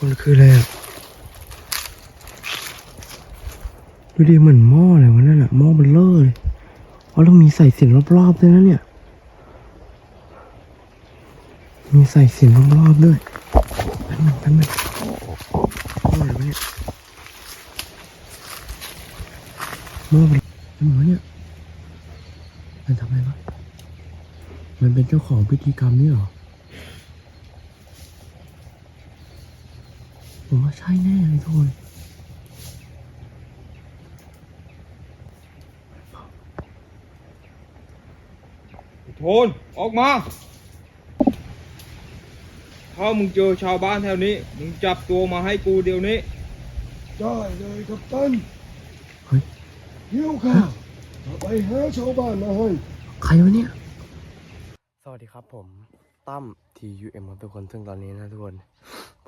คนคืออะไรอะดูดิเหมือนหม้ออะไรวะนั่นอะหม้อเบลเลอเลยเพราะเรามีใส่สินรอบๆด้วยนะเนี่ย มีใส่สินรอบๆด้วยนั่นมันนั่นมันหม้ออะไรวะเนี่ยหม้อเบลนั่นวะเนี่ยมันทำอะไรวะมันเป็นเจ้าของพิธีกรรมนี่หรอ ผมว่า ใช่แน่เลยทุกคนโทนออกมา ถ้ามึงเจอชาวบ้านแถวนี้ มึงจับตัวมาให้กูเดี๋ยวนี้ ได้เลยครับท่านเฮ้ยเดี๋ยวข้าจะไปหาชาวบ้านมาให้ ใครวะเนี่ย สวัสดีครับผม ตั้ม TUM ครับทุกคน ซึ่งตอนนี้นะทุกคน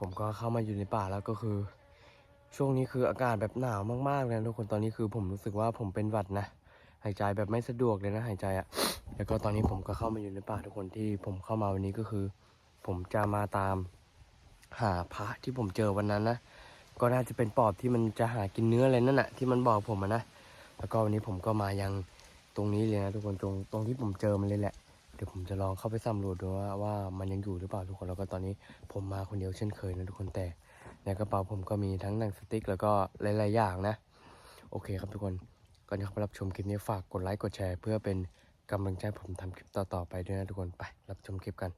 ผมก็เข้ามาอยู่ในป่าแล้วก็คือ ช่วงนี้คืออากาศแบบหนาวมากๆเลยนะทุกคนตอนนี้คือผมรู้สึกว่าผมเป็นหวัดนะหายใจแบบไม่สะดวกเลยนะหายใจอะ่ะแล้วก็ตอนนี้ผมก็เข้ามาอยู่ในป่าทุกคนที่ผมเข้ามาวันนี้ก็คือ ผมจะมาตามหาพระที่ผมเจอวันนั้นนะก็น่าจะเป็นปอบที่มันจะหากินเนื้ออะไรนั่นแหะที่มันบอกผมนะแล้วก็วันนี้ผมก็มายังตรงนี้เลยนะทุกคนตรงตรงที่ผมเจอมันเลยแหละ ดี๋ยวผมจะลองเข้าไปสำรวจดูว่าว่ามันยังอยู่หรือเปล่าทุกคนแล้วก็ตอนนี้ผมมาคนเดียวเช่นเคยนะทุกคนแต่ในกระเป๋าผมก็มีทั้งหนังสติ๊กแล้วก็หลายๆอย่างนะ โอเคครับทุกคนก่อนที่เข้าไปรับชมคลิปนี้ฝากกดไลค์กดแชร์ เพื่อเป็นกำลังใจผมทำคลิปต่อๆไปด้วยนะทุกคนไปรับชมคลิปกัน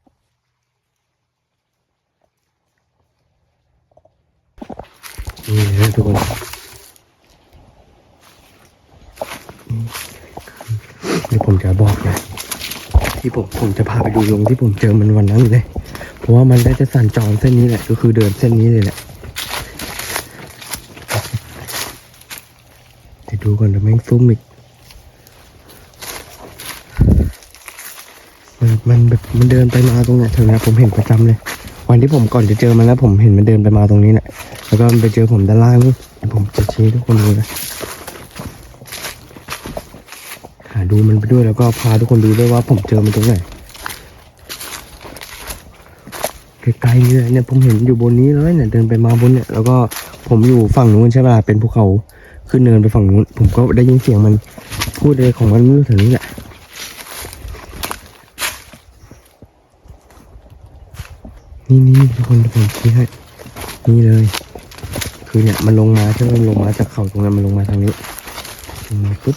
นี่นะทุกคนนี่ผมจะบอกนะ ที่ผมผมจะพาไปดูลงที่ผมเจอมันวันนั้นเลย เพราะว่ามันได้จะสั่นจรเส้นนี้แหละ ก็คือเดินเส้นนี้เลยแหละเดี๋ยวดูก่อนเดี๋ยวแม่งซุ่มอีกมันมันแบบมันเดินไปมาตรงเนี้ยแถวเนี้ผมเห็นประจำเลย วันที่ผมก่อนจะเจอมันแล้วผมเห็นมันเดินไปมาตรงนี้แหละแล้วก็มันไปเจอผมด้านล่างนู่ผมจะชี้ทุกคนดูนะ ดูมันไปด้วยแล้วก็พาทุกคนดูด้วยว่าผมเจอมันตรงไหนไกลๆเลยเนี่ยผมเห็นอยู่บนนี้เลยเนี่ยเดินไปมาบนเนี่ยแล้วก็ผมอยู่ฝั่งนู้นใช่ป่ะเป็นภูเขาขึ้นเนินไปฝั่งนู้นผมก็ได้ยินเสียงมันพูดเลยของมันไม่รู้ถึงนี้แหละนี่นี่ทุกคนเดี๋ยวผมชี้ให้นี่เลย คือเนี่ยมันลงมาใช่ไหมลงมาจากเขาตรงนั้นมันลงมาทางนี้ลงมาปุ๊บ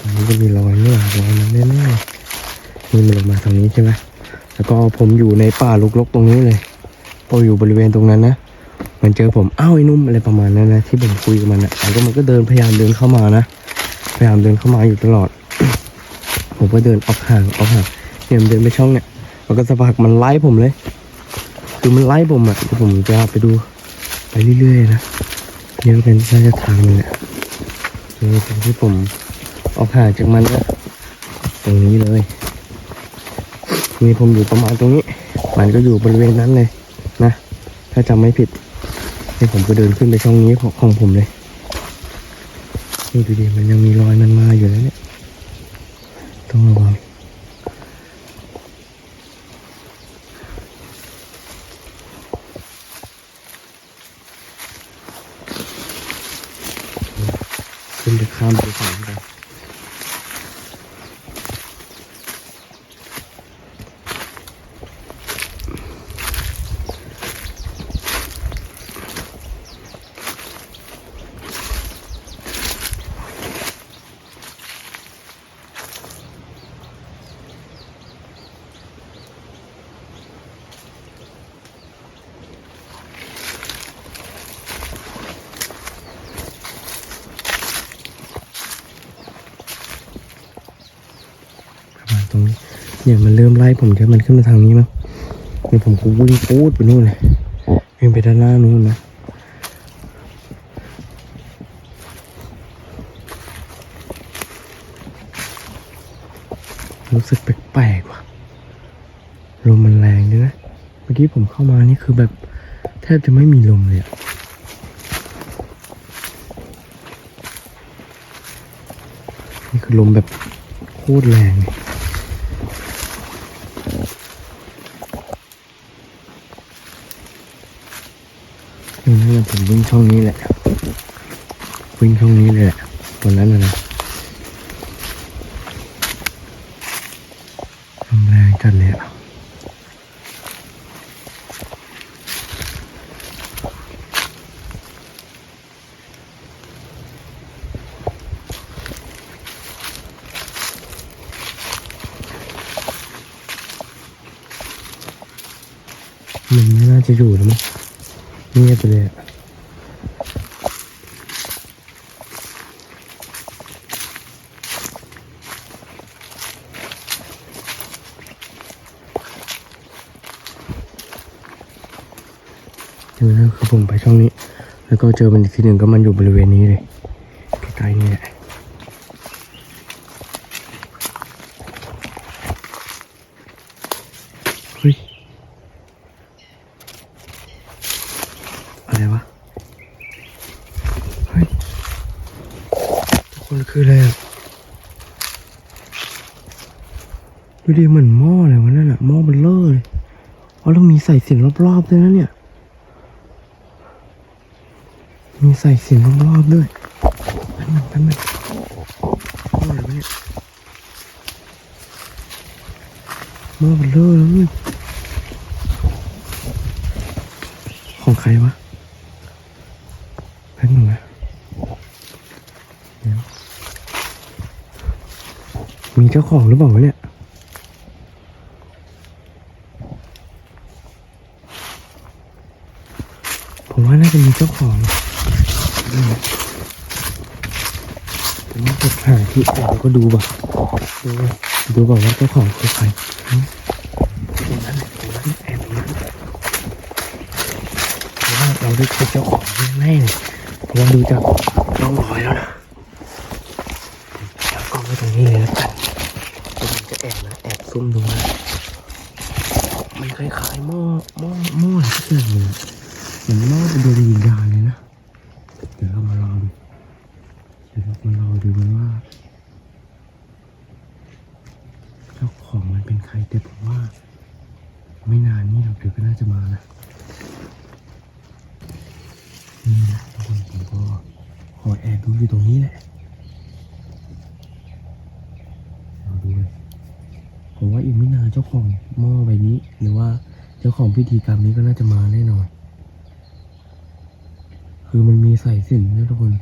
ตรงนี้จะมีรอยเนี่ยรอยมันแน่ๆนี่มันลงมาทางนี้ใช่ไหมแล้วก็ผมอยู่ในป่ารกๆตรงนี้เลยพออยู่บริเวณตรงนั้นนะมันเจอผมอ้าวไอ้นุ่มอะไรประมาณนั้นนะที่ผมคุยกับมันนะแล้วก็มันก็เดินพยายามเดินเข้ามานะพยายามเดินเข้ามาอยู่ตลอด ผมก็เดินออกห่างออกห่างเนี่ยมันเดินไปช่องเนี่ยแล้วก็สักพักมันไล่ผมเลย คือมันไล่ผมอะผมจะไปดูไปเรื่อยๆนะนี่ก็เป็นน่าจะทางหนึงแหละนี่ตรงที่ผม ออกห่างจากมันนะตรงนี้เลยนี่ผมอยู่ประมาณตรงนี้ มันก็อยู่บริเวณนั้นเลยนะ ถ้าจำไม่ผิดนี่ผมก็เดินขึ้นไปช่องนี้ของของผมเลย นี่ดูดิมันยังมีรอยมันมาอยู่แล้วเนี่ย ต้องระวังขึ้นไปข้ามไปฝั่งนู้นกันประมาณตรงนี้ เนี่ย มันเริ่มไล่ผมใช่มันขึ้นมาทางนี้มั้งเนี่ยผมก็วิ่งปูดไปนู่นเลยวิ่งไปด้านหน้านู่นนะรู้สึกแปลกๆว่ะลมมันแรงด้วยนะ เมื่อกี้ผมเข้ามานี่คือแบบแทบจะไม่มีลมเลยอะนี่คือลมแบบโคตรแรงเลย อืมนั่นแหละ ผมวิ่งช่องนี้แหละ วิ่งช่องนี้เลยแหละวันนั้นนะนะทำแรงจัดเลยอะมันไม่น่าจะอยู่แล้วมั้งเงียบไปเลยอะ นี่นะคือผมไปช่องนี้ แล้วก็เจอมันอีกทีหนึ่งก็มันอยู่บริเวณนี้เลยใกล้ๆนี่แหละเฮ้ยอะไรวะเฮ้ยทุกคนคืออะไรอะดูดิเหมือนหม้ออะไรวะนั่นอะหม้อเบลเลอร์เลยอ๋อแล้วมีใส่เสียงรอบๆด้วยนะเนี่ย มีใส่เสียงรอบๆด้วยแป๊บนึงแป๊บนึงหม้ออะไรวะเนี่ยหม้อเบลเลอร์แล้วนี่ของใครวะแป๊บนึงนะมีเจ้าของหรือเปล่าเนี่ย ผมว่าน่าจะมีเจ้าของอืมผมว่าจะ หาที่แอบก็ดูบ่ดูดูบ่ว่าเจ้าของคือใครตรงนั้นตรงนั้นแอบตรงนั้นเพราะว่าเราได้เจอเจ้าของแน่เลยเพราะว่าดูจากร่องรอยแล้วนะแล้วก็ไว้ตรงนี้เลยแล้วกันผมจะแอบนะแอบซุ่มดูนะมันคล้ายๆหม้อหม้อหม้ออะไรสักอย่างหนึ่งอะเหมือนหม้อบเป็นดวงวิญญาณเลยนะเดี๋ยวเรามารองดูเดี๋ยวเรามารองดูกันว่า เจ้า ของมันเป็นใครแต่ผมว่า ไม่นานนี้เราเดี๋ยวก็น่าจะมานะนี่นะทุกคนผมก็ขอแอบดูอยู่ตรงนี้แหละเราดูเลยผมว่าอีกไม่นานเจ้าของหม้อใบนี้ หรือว่าเจ้าของพิธีกรรมนี้ก็น่าจะมาแน่นอน คือมันมีใส่สินนะทุกคน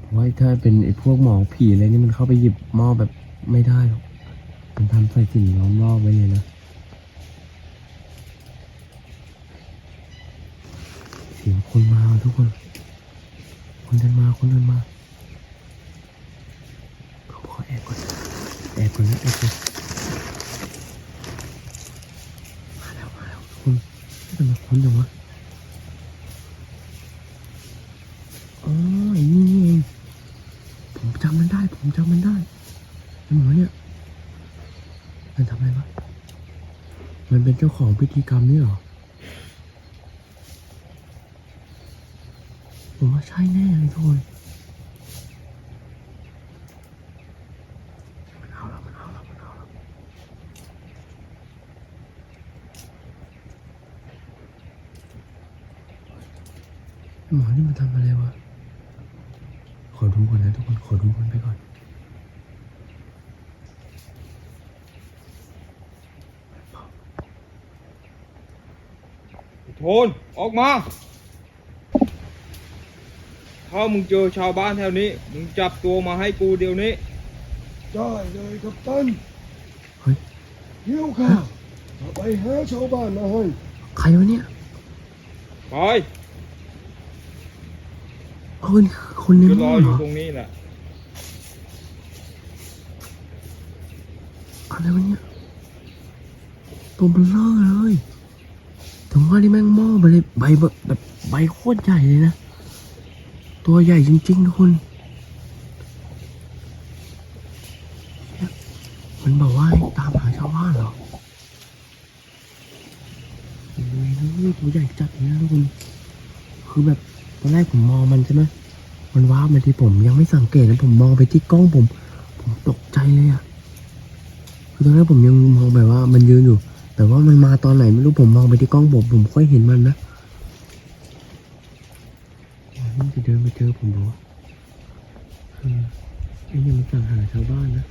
เพราะว่าถ้าเป็นไอ้พวกหมอผีอะไรนี่มันเข้าไปหยิบหม้อแบบไม่ได้หรอก มันทำใส่สิญจนล้อมรอบไว้เลยนะเสียงคนมาทุกคน คนเดินมาคนเดินมาเขาขอแอบก่อนแอบก่อนนะแอบก่อนมาแล้วมาแล้วทุกคนทำไมคนจังวะอ๋อไอ้นี่นี่เองผมจำมันได้ ผมจำมันได้ไอ้หมอเนี่ย มันทำอะไรวะ มันเป็นเจ้าของพิธีกรรมนี่หรอผมว่าใช่แน่เลยทุกคนเอาแล้วมันเอาแล้วมันเอาแล้วไอ้หมอนี่มันทำอะไรวะ ขอดูก่อนนะทุกคน ขอดูก่อนไปก่อน โทนออกมา ถ้ามึงเจอชาวบ้านแถวนี้ มึงจับตัวมาให้กูเดี๋ยวนี้ ได้เลยกัปตันเฮ้ยเดี๋ยวข้าจะไปหาชาวบ้านมาให้ใครวะเนี่ยไปเออนี่คือคนในจะหรม้อออเหรยู่อตรงนี้แหละ อะไรวะเนี่ยตัวเบลอเลย ถึงว่านี่แม่งหม้อไปเลยใบแบบแบบใบโคตรใหญ่เลยนะ ตัวใหญ่จริงๆทุกคน มันบอกว่าตามหาชาวบ้านเหรอโอ้ยตัวใหญ่จัดเลยนะทุกคน คือแบบตอนแรกผมมองมันใช่ไหมมันว้าบมาที่ผมยังไม่สังเกตนะผมมองไปที่กล้องผม ผมตกใจเลยอะคือตอนแรกผมยังมองแบบว่ามันยืนอยู่ แต่ว่ามันมาตอนไหนไม่รู้ผมมองไปที่กล้องผมผมค่อยเห็นมันนะมันจะเดินมาเจอผมบอกว่าคือไอ้นี่มันสั่งหาชาวบ้านนะ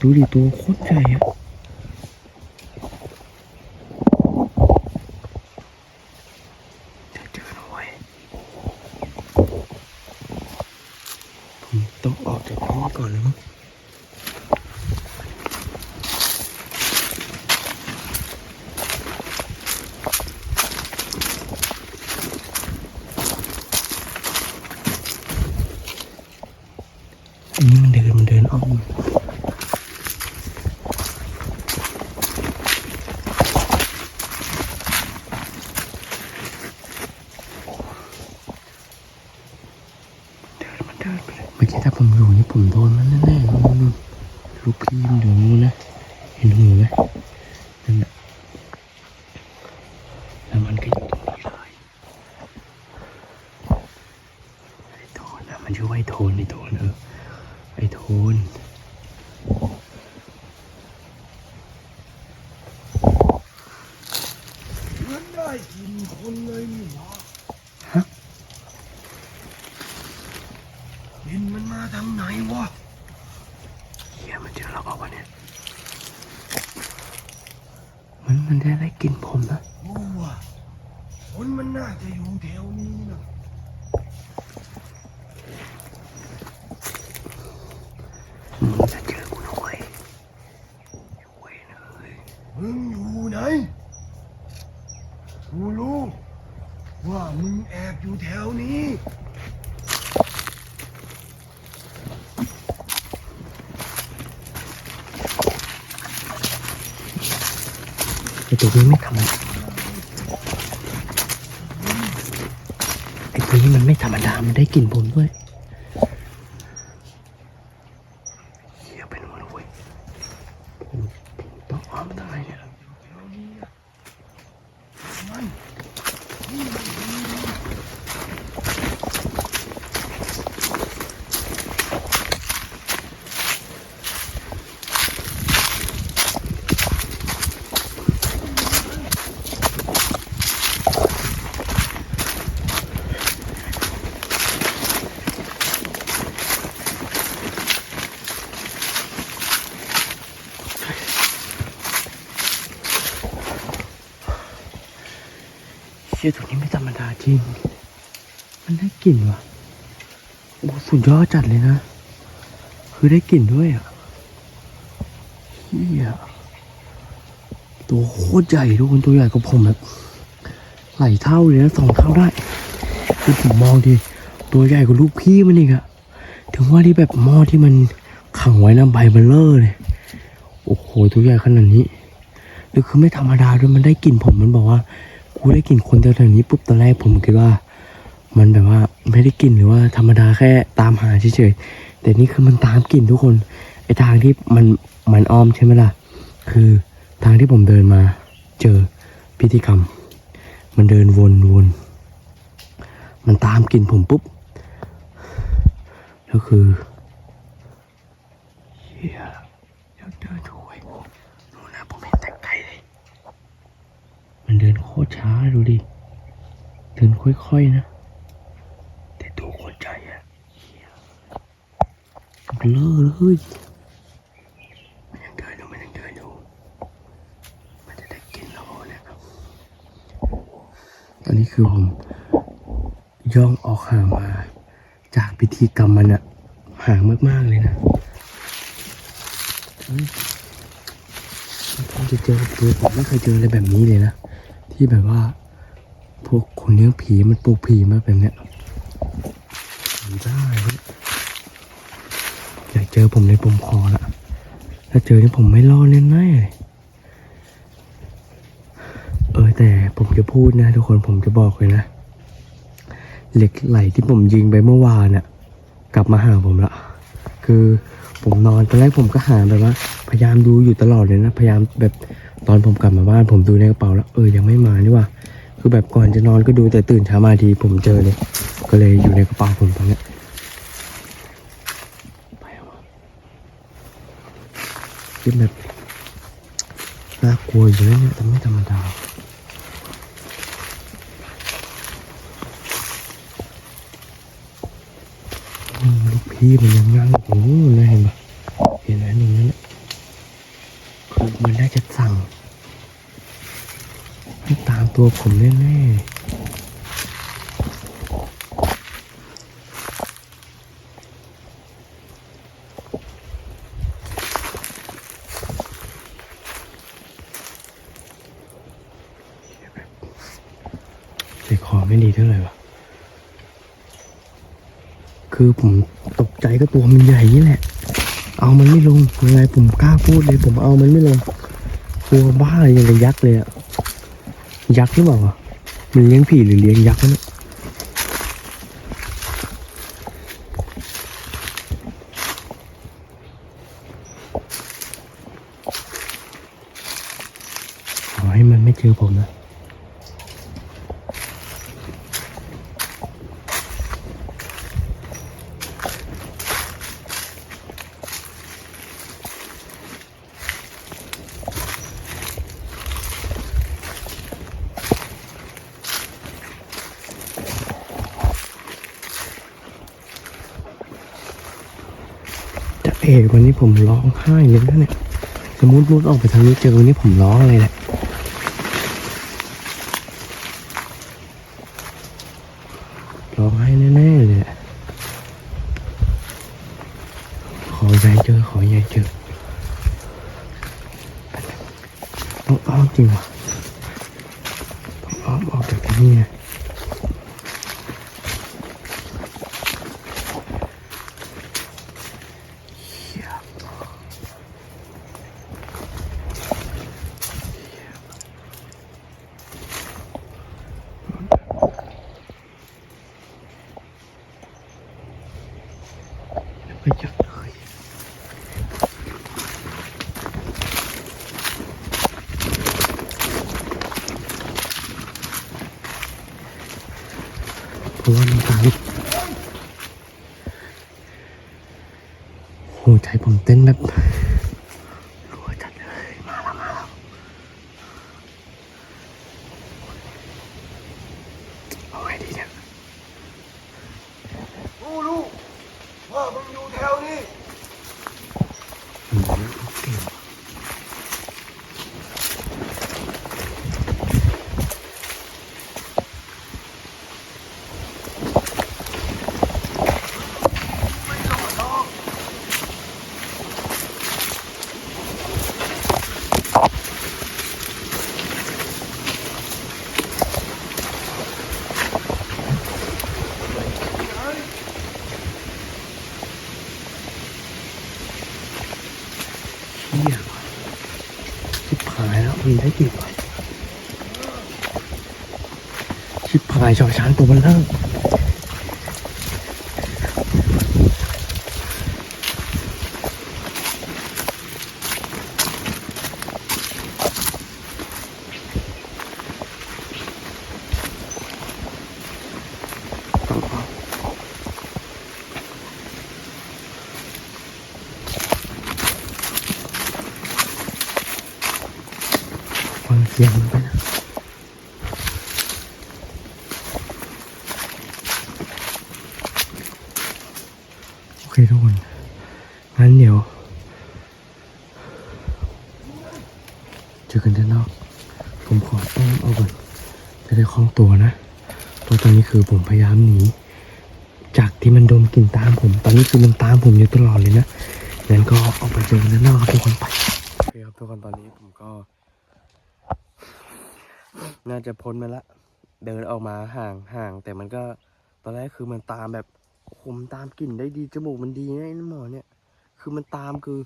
ดูดิตัวโคตรใหญ่อะเจอหน่อยผมต้องออกจากห้องก่อนแล้วมั้ง อันนี้มันเดินมันเดินอ้อมเดินมันเดินไปเลยเมื่อกี้ ถ้าผมอยู่นี่ผมโดนมันแน่ๆนู่นลูกพี่มันอยู่นู้นนะ เห็นหูไหมนั่นแหละแล้วมันก็อยู่ตรงนี้เลยไอ้โทนนะมันชื่อว่าไอ้โทนไอ้โทนเออ ไอ้โทน เหมือนได้กินคนเลยนี่หว่า ฮะ กินมันมาทางไหนวะ เฮียมันเจอเราเอาวะเนี่ยมันมันได้ได้กลินผมนะโอ้ว่ะคนมันน่าจะอยู่แถวนี้นะ มึงจะเจอกูนะเว้ยเว้ยนะเอ้ย มึงอยู่ไหนกูรู้ว่ามึงแอบอยู่แถวนี้ ไอ้ตัวนี้ไม่ทำอะไรไอ้ตัว นี้มันไม่ธรรมดา มันได้กลิ่นผมด้วยเฮียไปนู่นแล้วเว้ยผมผมต้องอ้อมทางไหนเนี่ย เชี่ยตัวนี้ไม่ธรรมดาจริง มันได้กลิ่นว่ะโอ้สุดยอดจัดเลยนะ คือได้กลิ่นด้วยอะเฮียตัวโคตรใหญ่ทุกคนตัวใหญ่กว่าผมแบบไหลเท่าเลยนะสองเท่าได้คือผมมองดิตัวใหญ่กว่าลูกพี่มันอีกอะถึงว่าที่แบบหม้อที่มันขังไว้น้ำใบเบลเลอร์เลยโอ้โหตัวใหญ่ขนาดนี้แล้วคือไม่ธรรมดาด้วยมันได้กลิ่นผมมันบอกว่า กูได้กลิ่นคนแถวๆนี้ปุ๊บตอนแรกผมคิดว่า มันแบบว่าไม่ได้กลิ่นหรือว่าธรรมดาแค่ตามหาเฉยๆแต่นี่คือมันตามกลิ่นทุกคนไอทางที่มันมันอ้อมใช่ไหมล่ะ คือทางที่ผมเดินมา เจอพิธีกรรม มันเดินวนวนมันตามกลิ่นผมปุ๊บแล้วคือเฮียเดี๋ยวเดินดูไว้นู่นนะผมเห็นแต่ไกลเลย มันเดินโคตรช้าดูดิ เดินค่อยๆนะ แต่ตัวคตรใหญ่อะเหี้ยเบลอเลยมันยังเดินอยู่มันยังเดินอยู่ มันจะได้กินเราเนี่ยครับตอนนี้คือผมย่องออกห่างมา จากพิธีกรรมมันอะห่างมากๆเลยนะเฮ้ยผมจะเจอตัวผมไม่เคยเจออะไรแบบนี้เลยนะ ที่แบบว่า พวกคนเลี้ยงผีมันปลูกผีมาแบบเนี้ยได้อยากเจอผมในปมคอละถ้าเจอนี่ผมไม่รอดแน่ๆเลยเออแต่ผมจะพูดนะ ทุกคนผมจะบอกเลยนะ เหล็กไหลที่ผมยิงไปเมื่อวานน่ะ กลับมาหาผมละ คือผมนอนตอนแรกผมก็หาแบบว่า พยายามดูอยู่ตลอดเลยนะ พยายามแบบตอนผมกลับมาบ้าน ผมดูในกระเป๋าแล้ว เออยังไม่มานี่ว่าคือแบบก่อนจะนอนก็ดูแต่ตื่นเช้ามาทีผมเจอเลย ก็เลยอยู่ในกระเป๋าผมตอนเนี้ยไปเอาวะคือแบบน่ากลัวอยู่นะเนี่ยแต่ไม่ธรรมดาอืมลูก พี่มันยังนั่งอยู่นะเลยเห็นปะเห็นไหมตรงนั้นน่ะคือมันน่าจะสั่งให้ตามตัวผมแน่ๆใจคอไม่ดีเท่าไหร่วะ คือผมตกใจก็ตัวมันใหญ่นี่แหละ เอามันไม่ลงยังไงผมกล้าพูดเลย ผมเอามันไม่ลงตัวบ้าอย่างกับยักษ์เลยอะยักษ์หรือเปล่าวะมันเลี้ยงผีหรือเลี้ยงยักษ์เนี่ยขอให้มันไม่เจอผมนะ วันนี้ผมร้องไห้เลยนะเนี่ย สมมติมุดออกไปทางนี้เจอวันนี้ผมร้องเลยแหละร้องไห้แน่ๆเลยแหละขอใหญ่เจอขอใหญ่เจอต้องอ้อจริงวะต้องอ้อมออกจากที่นี่นะเหี้ย ไปจับเลย เพราะว่ามันตายหัวใจผมเต้นแบบรัวจัดเลย มาแล้ว มาแล้ว เอาไงดีเนี่ย รู้รู้ว่ามึงอยู่แถวนี้ อืมเก่งเชี่ยว่ะชิบหายแล้ว มันได้กี่วันชิบหายชอช้างตัวมันเริ่มต้องเอาฟังเสียงมันไปนะ โอเคทุกคน งั้นเดี๋ยว เจอกันด้านนอก ผมขอแต้มเอาก่อน จะได้คล่องตัวนะ เพราะตอนนี้คือผมพ ยายามหนีจากที่มันดมกลิ่นตามผม ตอนนี้คือมันตามผมอยู่ตลอดเลยนะงั้นก็ออกไปเจอกันนอกครับทุกคนไปโอเคครับทุกคนตอนนี้ผมก็ น่าจะพ้นมาละเดินออกมาห่างห่างแต่มันก็ตอนแรกคือมันตามแบบผมตามกลิ่นได้ดีจมูกมันดีนะไอ้หมอเนี่ย คือมันตามคือ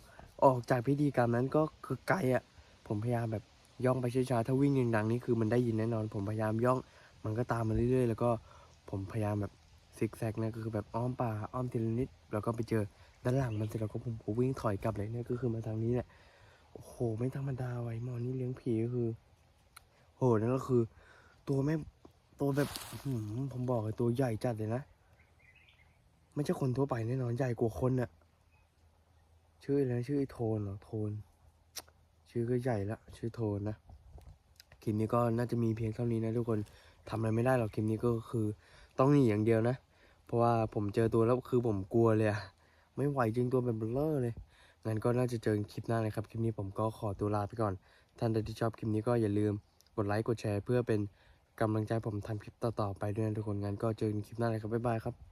ออกจากพิธีกรรมนั้นก็คือไกลอะ่ะ ผมพยายามแบบย่องไปช้าๆถ้าวิ่งดังๆนี่คือมันได้ยินแน่นอน ผมพยายามย่อง มันก็ตามมาเรื่อยๆ แล้วก็ ผมพยายามแบบซิกแซกนะก็คือแบบอ้อมป่าอ้อมทีละนิดแล้วก็ไปเจอด้านหลังมันเสร็จแล้วก็ผมวิ่งถอยกลับเลยเนี่ยก็คือมาทางนี้เนี่ยโอ้โห ไม่ธรรมดาไว้มอนี่เลี้ยงผีก็คือโหนั่นก็คือ ตัวแม่ตัวแบบอืผมบอกเลยตัวใหญ่จัดเลยนะไม่ใช่คนทั่วไปแน่นอนใหญ่กว่าคนน่ะชื่ออะไรชื่อโทนเหรอโทน ชื่อก็ใหญ่ละชื่อโทนนะคลิปนี้ก็น่าจะมีเพียงเท่านี้นะทุกคนทำอะไรไม่ได้หรอกคลิปนี้ก็คือ ต้องหนีอย่างเดียวนะ เพราะว่าผมเจอตัวแล้วคือผมกลัวเลยอะไม่ไหวจริงตัวเป็นเบลเลอร์เลย งั้นก็น่าจะเจอคลิปหน้าเลยครับ คลิปนี้ผมก็ขอตัวลาไปก่อน ท่านใดที่ชอบคลิปนี้ก็อย่าลืมกดไลค์กดแชร์ เพื่อเป็นกำลังใจผมทำคลิปต่อๆไปด้วยนะทุกคน งั้นก็เจอกันคลิปหน้าเลยครับ บ๊ายบายครับ